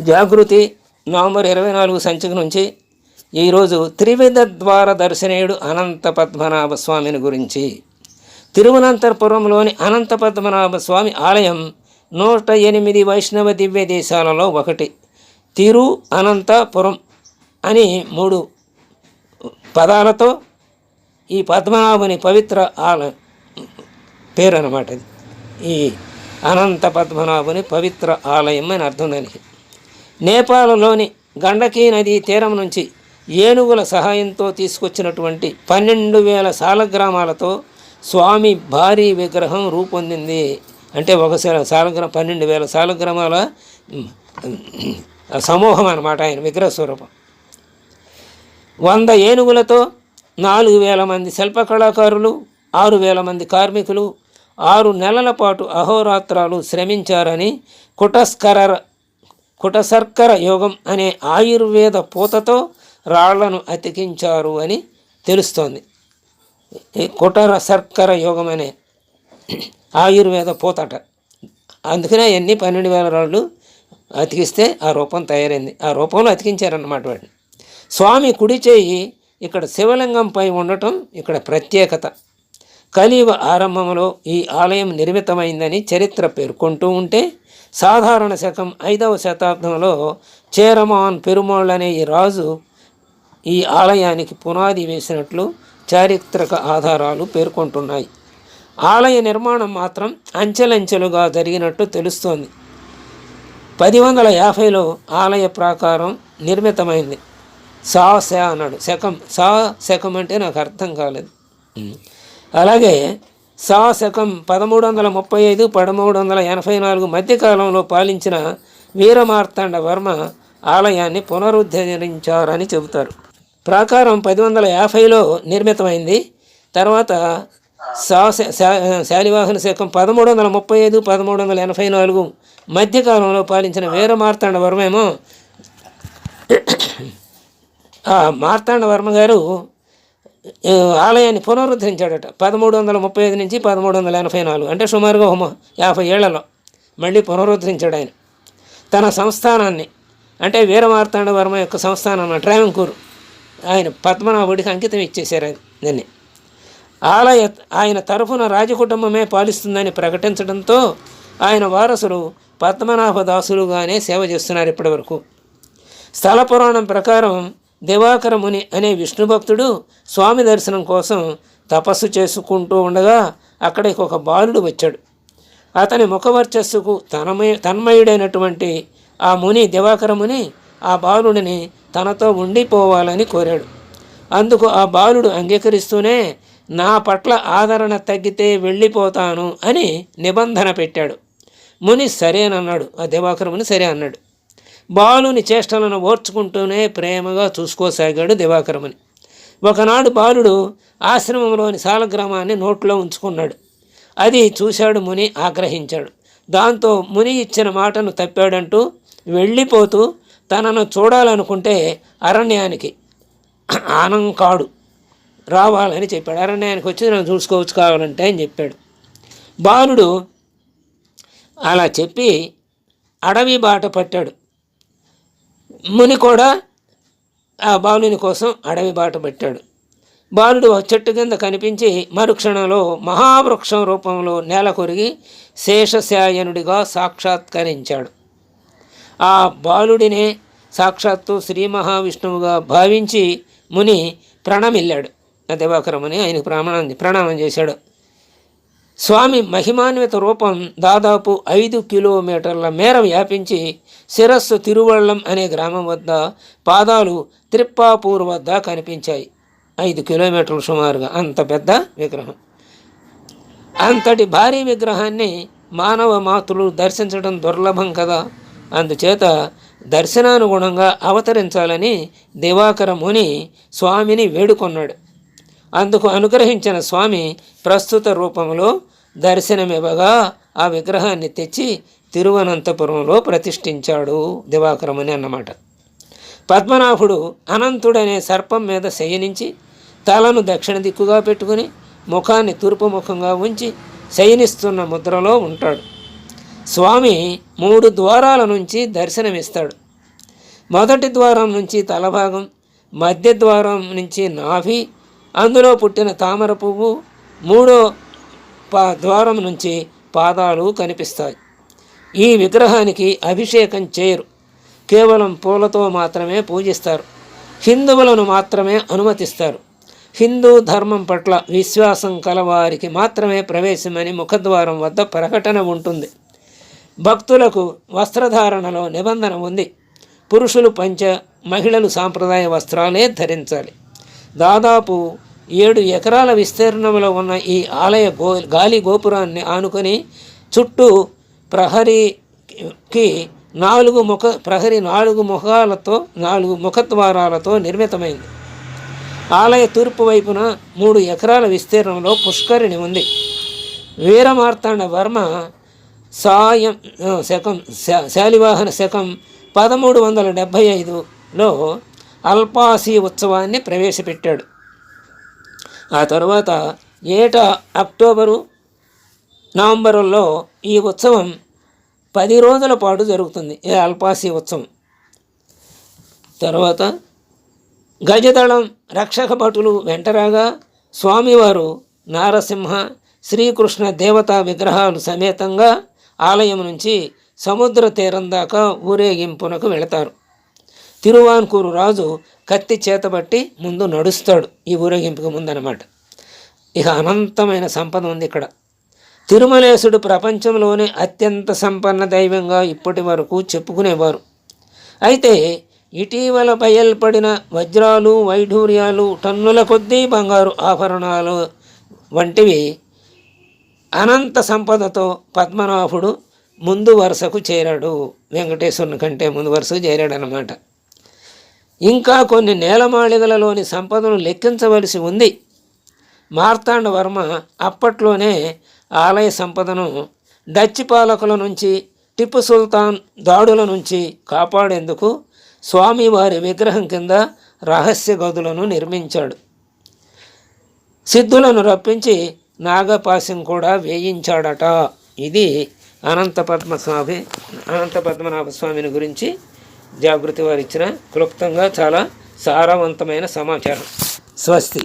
జాగృతి November ఇరవై నాలుగు సంచిక నుంచి ఈరోజు త్రివిధ ద్వార దర్శనేయుడు అనంత పద్మనాభ స్వామిని గురించి. తిరువనంతపురంలోని అనంత పద్మనాభ స్వామి ఆలయం నూట ఎనిమిది వైష్ణవ దివ్య దేశాలలో ఒకటి. తిరు అనంతపురం అని మూడు పదాలతో ఈ పద్మనాభుని పవిత్ర ఆలయం పేరు అన్నమాట ఈ అనంత పద్మనాభుని పవిత్ర ఆలయం అని అర్థం దానికి. నేపాల్లోని గండకీ నదీ తీరం నుంచి ఏనుగుల సహాయంతో తీసుకొచ్చినటువంటి పన్నెండు వేల సాలగ్రామాలతో స్వామి భారీ విగ్రహం రూపొందింది. అంటే ఒక సా- సాలగ్రామ పన్నెండు వేల సాలగ్రామాల సమూహం అన్నమాట ఆయన విగ్రహ స్వరూపం. వంద ఏనుగులతో నాలుగు వేల మంది శిల్పకళాకారులు ఆరు వేల మంది కార్మికులు ఆరు నెలల పాటు అహోరాత్రాలు శ్రమించారని కుటస్కరర్ కుటసర్కర యోగం అనే ఆయుర్వేద పూతతో రాళ్ళను అతికించారు అని తెలుస్తోంది. కుటర శర్కర యోగం అనే ఆయుర్వేద పూతట. అందుకనే ఎన్ని పన్నెండు వేల రాళ్ళు అతికిస్తే ఆ రూపం తయారైంది. ఆ రూపంలో అతికించారన్నమాట వాడిని. స్వామి కుడి చేయి ఇక్కడ శివలింగంపై ఉండటం ఇక్కడ ప్రత్యేకత. కలియుగ ఆరంభంలో ఈ ఆలయం నిర్మితమైందని చరిత్ర పేర్కొంటూ ఉంటే సాధారణ శకం ఐదవ శతాబ్దంలో చేరమాన్ పెరుమాళ్ అనే ఈ రాజు ఈ ఆలయానికి పునాది వేసినట్లు చారిత్రక ఆధారాలు పేర్కొంటున్నాయి. ఆలయ నిర్మాణం మాత్రం అంచెలంచెలుగా జరిగినట్టు తెలుస్తోంది. పది వందల యాభైలో ఆలయ ప్రాకారం నిర్మితమైంది. సా శ అన్నాడు. శకం సా శకం అంటే నాకు అర్థం కాలేదు. అలాగే సా పదమూడు వందల ముప్పై ఐదు పదమూడు వందల ఎనభై నాలుగు మధ్యకాలంలో పాలించిన వీరమార్తాండ వర్మ ఆలయాన్ని పునరుద్ధరించారని చెబుతారు. ప్రాకారం పది వందల యాభైలో నిర్మితమైంది. తర్వాత శాలివాహన శకం పదమూడు వందల ముప్పై ఐదు పదమూడు వందల ఎనభై నాలుగు మధ్యకాలంలో పాలించిన వీరమార్తాండ వర్మేమో మార్తాండ వర్మ గారు ఆలయాన్ని పునరుద్ధరించాడట. పదమూడు వందల ముప్పై ఐదు నుంచి పదమూడు వందల ఎనభై నాలుగు అంటే సుమారుగా ఒక యాభై ఏళ్ళలో మళ్ళీ పునరుద్ధరించాడు ఆయన. తన సంస్థానాన్ని అంటే వీరమార్తాండ వర్మ యొక్క సంస్థానం ట్రావెంకూరు ఆయన పద్మనాభుడికి అంకితం ఇచ్చేశారు ఆయన దాన్ని ఆలయ ఆయన తరఫున రాజకుటుంబమే పాలిస్తుందని ప్రకటించడంతో ఆయన వారసులు పద్మనాభ దాసులుగానే సేవ చేస్తున్నారు ఇప్పటివరకు. స్థల పురాణం ప్రకారం దివాకర ముని అనే విష్ణు భక్తుడు స్వామి దర్శనం కోసం తపస్సు చేసుకుంటూ ఉండగా అక్కడికి ఒక బాలుడు వచ్చాడు. అతని ముఖవర్చస్సుకు తనమయ తన్మయుడైనటువంటి ఆ ముని దివాకర ముని ఆ బాలుడిని తనతో ఉండిపోవాలని కోరాడు. అందుకు ఆ బాలుడు అంగీకరిస్తూనే నా పట్ల ఆదరణ తగ్గితే వెళ్ళిపోతాను అని నిబంధన పెట్టాడు. ముని సరేనన్నాడు ఆ దివాకర ముని సరే అన్నాడు. బాలుని చేష్టలను ఓర్చుకుంటూనే ప్రేమగా చూసుకోసాగాడు దివాకరమని. ఒకనాడు బాలుడు ఆశ్రమంలోని సాలగ్రామాన్ని నోట్లో ఉంచుకున్నాడు. అది చూశాడు ముని ఆగ్రహించాడు. దాంతో ముని ఇచ్చిన మాటను తప్పాడంటూ వెళ్ళిపోతూ తనను చూడాలనుకుంటే అరణ్యానికి ఆనంకాడు రావాలని చెప్పాడు. అరణ్యానికి వచ్చి నన్ను చూసుకోవచ్చు కావాలంటే అని చెప్పాడు. బాలుడు అలా చెప్పి అడవి బాట పట్టాడు. ముని కూడా ఆ బాలుని కోసం అడవి బాట పెట్టాడు. బాలుడు ఒక చెట్టు కింద కనిపించి మరుక్షణంలో మహావృక్షం రూపంలో నేల కొరిగి శేషశాయనుడిగా సాక్షాత్కరించాడు. ఆ బాలుడినే సాక్షాత్తు శ్రీ మహావిష్ణువుగా భావించి ముని ప్రణమిల్లాడు. ఆ ఆయనకు ప్రమాణం ప్రణామం చేశాడు. స్వామి మహిమాన్విత రూపం దాదాపు ఐదు కిలోమీటర్ల మేర వ్యాపించి శిరస్సు తిరువళ్ళం అనే గ్రామం వద్ద పాదాలు త్రిప్పాపూర్ వద్ద కనిపించాయి. ఐదు కిలోమీటర్లు సుమారుగా. అంత పెద్ద విగ్రహం. అంతటి భారీ విగ్రహాన్ని మానవ మాతృలు దర్శించడం దుర్లభం కదా. అందుచేత దర్శనానుగుణంగా అవతరించాలని దివాకర ముని స్వామిని వేడుకొన్నాడు. అందుకు అనుగ్రహించిన స్వామి ప్రస్తుత రూపంలో దర్శనమివ్వగా ఆ విగ్రహాన్ని తెచ్చి తిరువనంతపురంలో ప్రతిష్ఠించాడు దివాకరముని అన్నమాట. పద్మనాభుడు అనంతుడనే సర్పం మీద శయనించి తలను దక్షిణ దిక్కుగా పెట్టుకుని ముఖాన్ని తూర్పు ముఖంగా ఉంచి శయనిస్తున్న ముద్రలో ఉంటాడు. స్వామి మూడు ద్వారాల నుంచి దర్శనమిస్తాడు. మొదటి ద్వారం నుంచి తలభాగం మధ్య ద్వారం నుంచి నాభి అందులో పుట్టిన తామర పువ్వు మూడో పా ద్వారం నుంచి పాదాలు కనిపిస్తాయి. ఈ విగ్రహానికి అభిషేకం చేయరు. కేవలం పూలతో మాత్రమే పూజిస్తారు. హిందువులను మాత్రమే అనుమతిస్తారు. హిందూ ధర్మం పట్ల విశ్వాసం కలవారికి మాత్రమే ప్రవేశమని ముఖద్వారం వద్ద ప్రకటన ఉంటుంది. భక్తులకు వస్త్రధారణలో నిబంధన ఉంది. పురుషులు పంచ మహిళలు సాంప్రదాయ వస్త్రాలే ధరించాలి. దాదాపు ఏడు ఎకరాల విస్తీర్ణంలో ఉన్న ఈ ఆలయ గో గాలి గోపురాన్ని ఆనుకొని చుట్టూ ప్రహరీకి నాలుగు ముఖ ప్రహరీ నాలుగు ముఖాలతో నాలుగు ముఖద్వారాలతో నిర్మితమైంది. ఆలయ తూర్పు వైపున మూడు ఎకరాల విస్తీర్ణంలో పుష్కరిణి ఉంది. వీరమార్తాండ వర్మ సాయం శకం శాలివాహన శకం పదమూడు వందల డెబ్భై ఐదులో అల్పాసి ఉత్సవాన్ని ప్రవేశపెట్టాడు. ఆ తరువాత ఏటా అక్టోబరు నవంబరులో ఈ ఉత్సవం పది రోజుల పాటు జరుగుతుంది. ఈ అల్పాసి ఉత్సవం. తర్వాత గజదళం రక్షక భటులు వెంటరాగా స్వామివారు నారసింహ శ్రీకృష్ణ దేవతా విగ్రహాలు సమేతంగా ఆలయం నుంచి సముద్ర తీరం దాకా ఊరేగింపునకు వెళతారు. తిరువాన్కూరు రాజు కత్తి చేతబట్టి ముందు నడుస్తాడు ఈ ఊరేగింపుకు ముందనమాట. ఇక అనంతమైన సంపద ఉంది ఇక్కడ. తిరుమలేశుడు ప్రపంచంలోనే అత్యంత సంపన్న దైవంగా ఇప్పటి వరకు చెప్పుకునేవారు. అయితే ఇటీవల బయల్పడిన వజ్రాలు వైఢూర్యాలు టన్నుల కొద్దీ బంగారు ఆభరణాలు వంటివి అనంత సంపదతో పద్మనాభుడు ముందు వరుసకు చేరాడు. వెంకటేశ్వరుని కంటే ముందు వరుసకు చేరాడనమాట ఇంకా కొన్ని నేలమాళిగలలోని సంపదను లెక్కించవలసి ఉంది. మార్తాండవర్మ అప్పట్లోనే ఆలయ సంపదను డచ్ పాలకుల నుంచి టిప్పు సుల్తాన్ దాడుల నుంచి కాపాడేందుకు స్వామివారి విగ్రహం కింద రహస్య గదులను నిర్మించాడు. సిద్ధులను రప్పించి నాగపాశం కూడా వేయించాడట. ఇది అనంత పద్మస్వామి అనంత పద్మనాభ స్వామిని గురించి జాగృతి వారు ఇచ్చిన క్లుప్తంగా చాలా సారవంతమైన సమాచారం. స్వస్తి.